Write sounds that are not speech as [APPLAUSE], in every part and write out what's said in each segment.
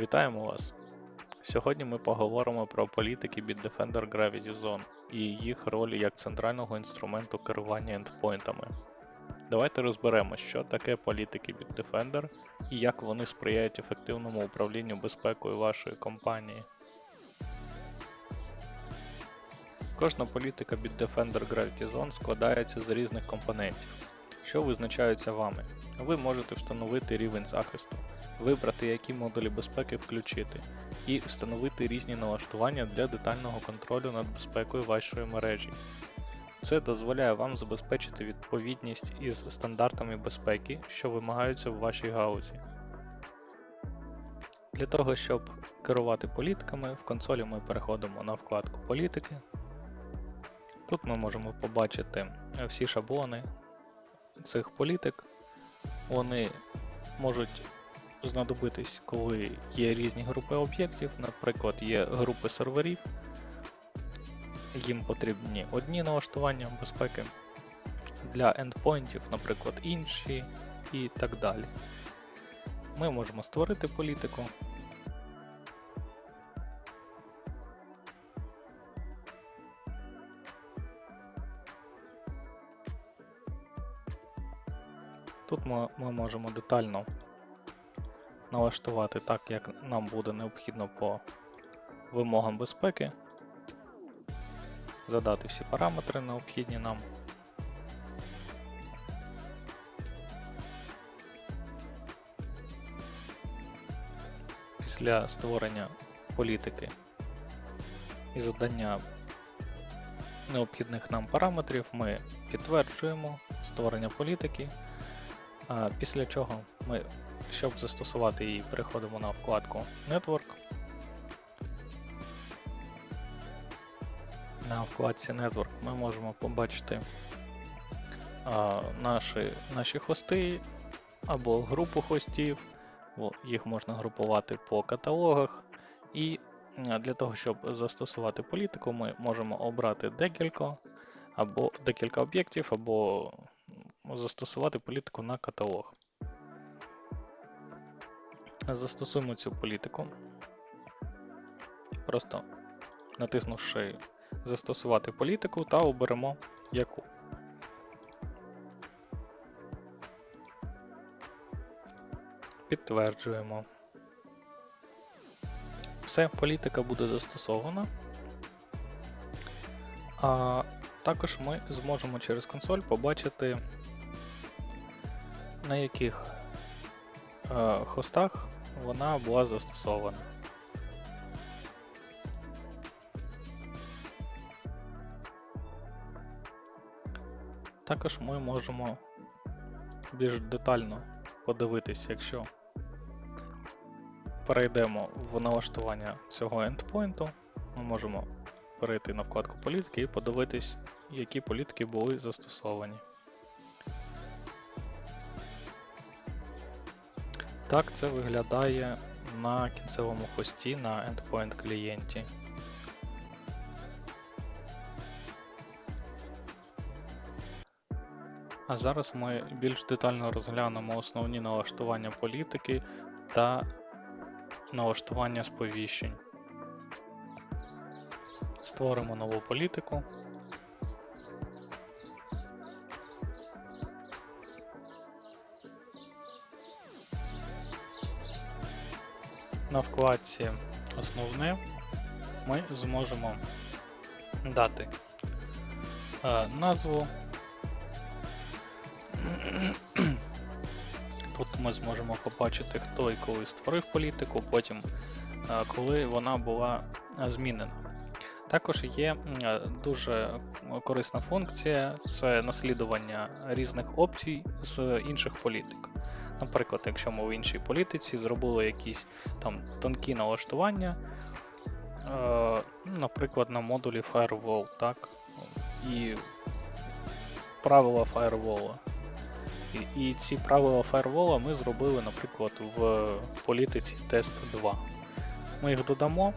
Вітаємо вас! Сьогодні ми поговоримо про політики Bitdefender Gravity Zone і їх роль як центрального інструменту керування ендпойнтами. Давайте розберемо, що таке політики Bitdefender і як вони сприяють ефективному управлінню безпекою вашої компанії. Кожна політика Bitdefender Gravity Zone складається з різних компонентів, що визначаються вами. Ви можете встановити рівень захисту, вибрати, які модулі безпеки включити, і встановити різні налаштування для детального контролю над безпекою вашої мережі. Це дозволяє вам забезпечити відповідність із стандартами безпеки, що вимагаються в вашій гаузі. Для того, щоб керувати політиками, в консолі ми переходимо на вкладку Політики. Тут ми можемо побачити всі шаблони цих політик. Вони можуть знадобитись, коли є різні групи об'єктів, наприклад, є групи серверів, їм потрібні одні налаштування безпеки, для ендпойнтів, наприклад, інші і так далі. Ми можемо створити політику. Тут ми, ми можемо детально налаштувати так, як нам буде необхідно по вимогам безпеки, задати всі параметри необхідні нам. Після створення політики і задання необхідних нам параметрів ми підтверджуємо створення політики, після чого ми щоб застосувати її, переходимо на вкладку Network. На вкладці Network ми можемо побачити наші, наші хости або групу хостів. Їх можна групувати по каталогах. І для того, щоб застосувати політику, ми можемо обрати декілька або декілька об'єктів, або застосувати політику на каталог. Застосуємо цю політику, просто натиснувши Застосувати політику та оберемо яку. Підтверджуємо. Все, політика буде застосована. А також ми зможемо через консоль побачити, на яких е, хостах вона була застосована. Також ми можемо більш детально подивитись, якщо перейдемо в налаштування цього ендпойнту, ми можемо перейти на вкладку політики і подивитись, які політики були застосовані. Так це виглядає на кінцевому хості на endpoint клієнті. А зараз ми більш детально розглянемо основні налаштування політики та налаштування сповіщень. Створимо нову політику. На вкладці Основне ми зможемо дати е, назву. [CLEARS THROAT] Тут ми зможемо побачити, хто і коли створив політику, потім коли вона була змінена. Також є дуже корисна функція це наслідування різних опцій з інших політик. Наприклад, якщо ми в іншій політиці зробили якісь там тонкі налаштування, наприклад, на модулі Firewall, так? І правила Firewall. І, і ці правила фаєрвола ми зробили, наприклад, в політиці тест 2. Ми їх додамо,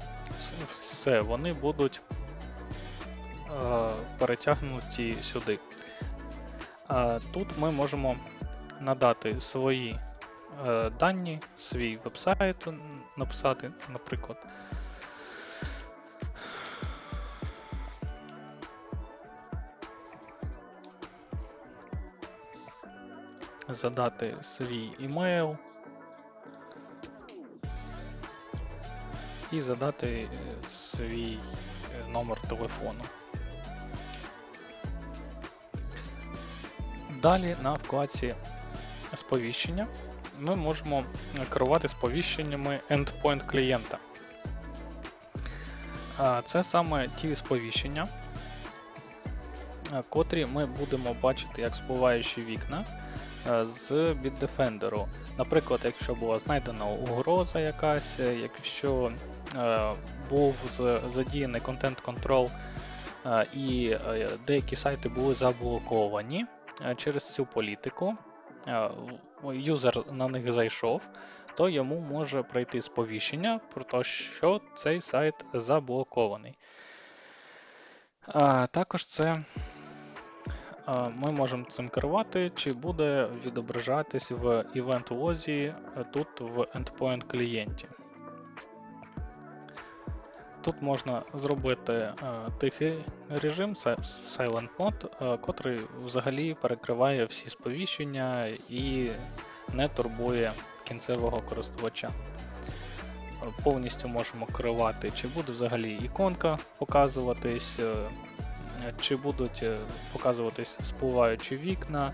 все, вони будуть е, перетягнуті сюди. Е, тут ми можемо надати свої е, дані, свій вебсайт, написати, наприклад. Задати свій імейл і задати е, свій е, номер телефону. Далі на вкладці сповіщення ми можемо керувати сповіщеннями endpoint клієнта. Це саме ті сповіщення, котрі ми будемо бачити як спливаючі вікна з Bitdefender. Наприклад, якщо була знайдена угроза якась, е, якщо е, був задіяний контент контрол і е, деякі сайти були заблоковані е, через цю політику, е, юзер на них зайшов, то йому може прийти сповіщення про те, що цей сайт заблокований. Також це ми можемо цим керувати, чи буде відображатись в івент лозі тут в endpoint клієнті. Тут можна зробити е, тихий режим Silent Mode, е, котрий взагалі перекриває всі сповіщення і не турбує кінцевого користувача. Е, Повністю можемо керувати, чи буде взагалі іконка показуватись, чи будуть показуватись спливаючі вікна.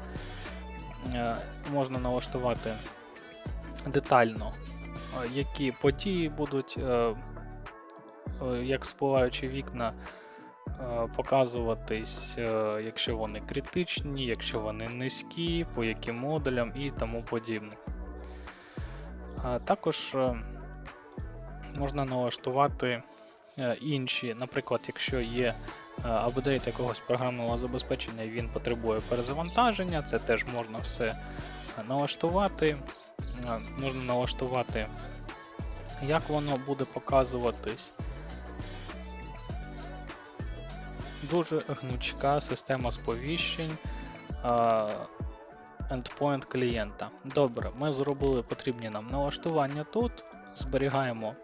Можна налаштувати детально, які події будуть як спливаючі вікна е, показуватись, е, якщо вони критичні, якщо вони низькі, по яким модулям і тому подібне. Також е, можна налаштувати е, інші, наприклад, якщо є е, апдейт якогось програмного забезпечення і він потребує перезавантаження, це теж можна все е, налаштувати. Е, Можна налаштувати, як воно буде показуватись. Дуже гнучка система сповіщень endpoint клієнта. Добре, ми зробили потрібні нам налаштування тут, зберігаємо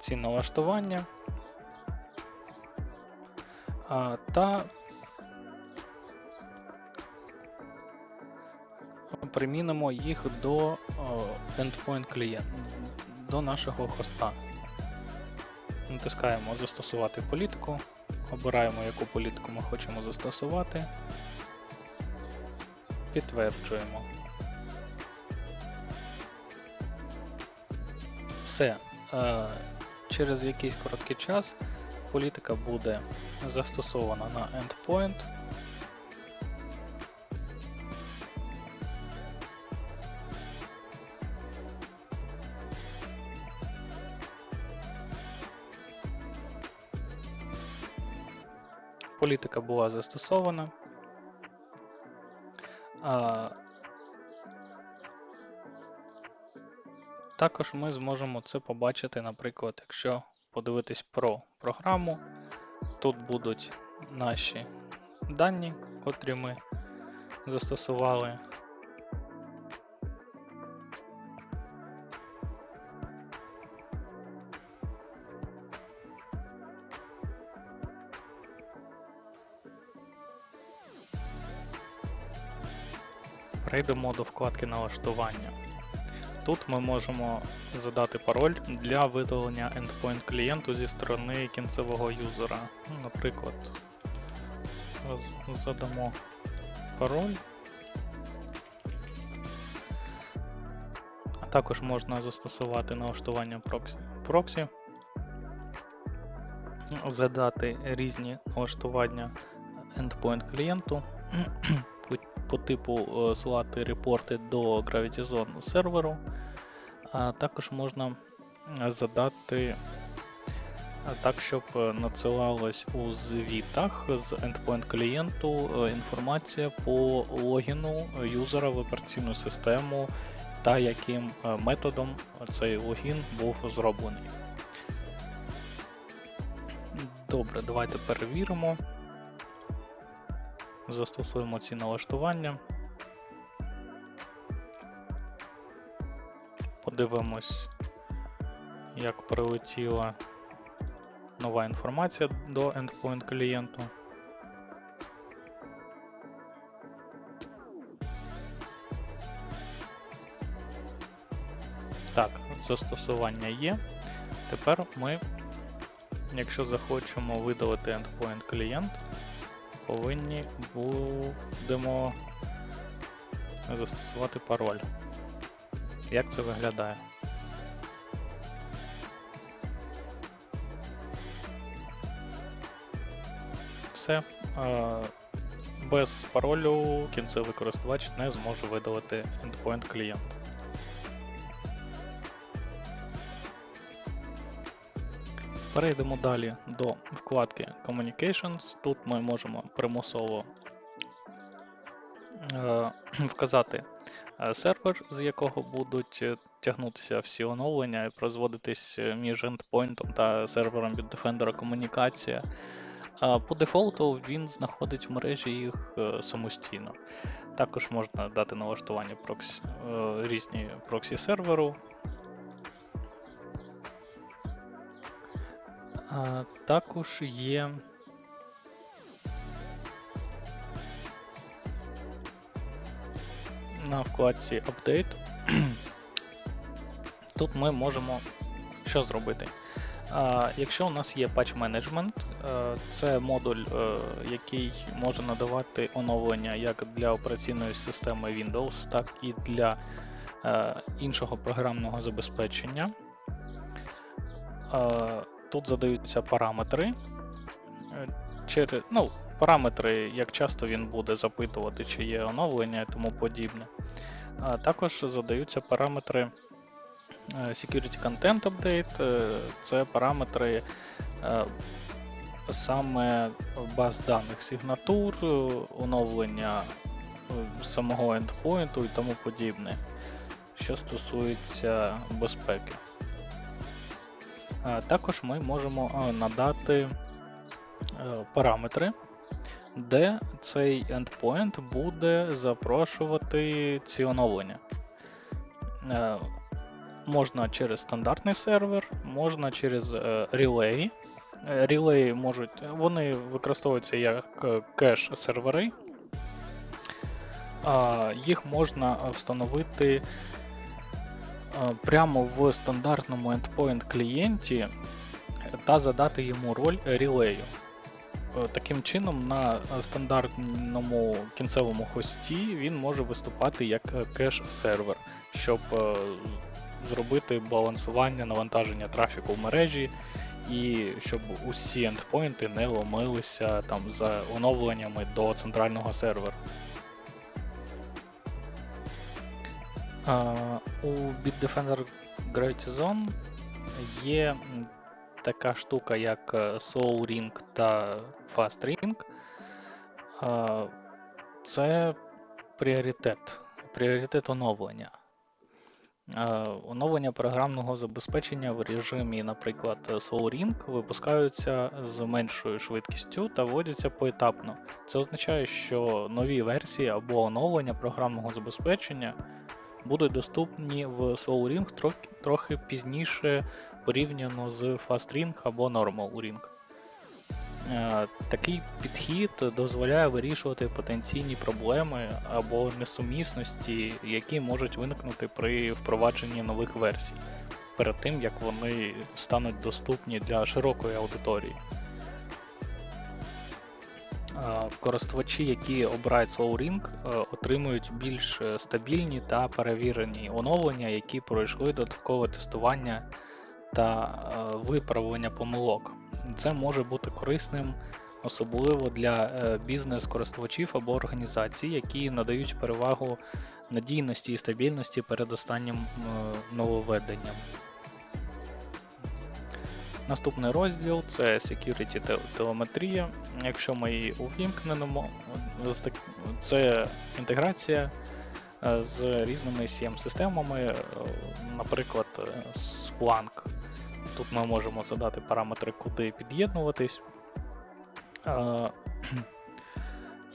ці налаштування та примінимо їх до endpoint клієнта, до нашого хоста. Натискаємо Застосувати політику, обираємо, яку політику ми хочемо застосувати, підтверджуємо. Все. Е, Через якийсь короткий час політика буде застосована на endpoint. Політика була застосована. А, Також ми зможемо це побачити, наприклад, якщо подивитись про програму. Тут будуть наші дані, котрі ми застосували. Перейдемо до вкладки налаштування. Тут ми можемо задати пароль для видалення endpoint клієнту зі сторони кінцевого юзера. Ну, Наприклад, задамо пароль. А також можна застосувати налаштування проксі. проксі, задати різні налаштування endpoint клієнту. По, типу е, слати репорти до Gravity Zone серверу. А також можна е, задати так, щоб е, надсилалась у звітах з endpoint клієнту е, інформація по логіну юзера в операційну систему та яким е, методом цей логін був зроблений. Добре, давайте перевіримо. Застосуємо ці налаштування. подивимось, як прилетіла нова інформація до endpoint клієнту. Так, застосування є. Тепер ми, якщо захочемо видалити endpoint клієнт, повинні будемо застосувати пароль. Як це виглядає? Все. Без паролю кінцевий користувач не зможе видалити endpoint клієнт. Перейдемо далі до вкладки Communications. Тут ми можемо примусово е, [CLEARS THROAT] вказати е, сервер, з якого будуть е, тягнутися всі оновлення і производитись е, між ендпойнтом та сервером від Defender комунікація. По дефолту він знаходить в мережі їх самостійно. Також можна дати налаштування проксі, різні проксі серверу. А, Також є на вкладці Update. [CLEARS THROAT] Тут ми можемо що зробити? А, Якщо у нас є Patch Management, е, це модуль, е, який може надавати оновлення як для операційної системи Windows, так і для е, іншого програмного забезпечення. Тут задаються параметри. Е, Через, ну, параметри, як часто він буде запитувати, чи є оновлення і тому подібне. А також задаються параметри е, Security Content Update, е, це параметри саме баз даних сигнатур, оновлення самого ендпоінту і тому подібне, що стосується безпеки. А Також ми можемо е, надати е, параметри, де цей endpoint буде запрошувати ці оновлення. Е, Можна через стандартний сервер, можна через е, релей. Е, Релеї можуть, вони використовуються як е, кеш-сервери. Їх можна встановити е, прямо в стандартному endpoint клієнті та задати йому роль релею. Е, Таким чином, на стандартному кінцевому хості він може виступати як е, кеш-сервер, щоб е, зробити балансування навантаження трафіку в мережі, і щоб усі ендпойнти не ломилися там за оновленнями до центрального сервера. У Bitdefender Gravity Zone є така штука, як е, Soul Ring та Fast Ring. Це пріоритет, пріоритет оновлення. Оновлення програмного забезпечення в режимі, наприклад, Soul Ring випускаються з меншою швидкістю та вводяться поетапно. Це означає, що нові версії або оновлення програмного забезпечення будуть доступні в Soul Ring трохи, трохи пізніше порівняно з Fast Ring або Normal Ring. Е, Такий підхід дозволяє вирішувати потенційні проблеми або несумісності, які можуть виникнути при впровадженні нових версій, перед тим як вони стануть доступні для широкої аудиторії. Е, Користувачі, які обирають Soul Ring, е, отримують більш е, стабільні та перевірені оновлення, які пройшли додаткове тестування та виправлення помилок. Це може бути корисним, особливо для бізнес-користувачів або організацій, які надають перевагу надійності і стабільності перед останнім нововведенням. Наступний розділ це Security телеметрія. Якщо ми її увімкнемо, це інтеграція е, з різними CM-системами, е, наприклад, е, Splunk. Тут ми можемо задати параметри, куди під'єднуватись.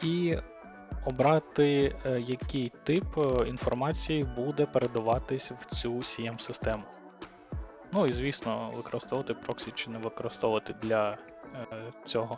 І обрати, який тип інформації буде передаватись в цю CM-систему. Ну і звісно, використовувати проксі чи не використовувати для е, цього.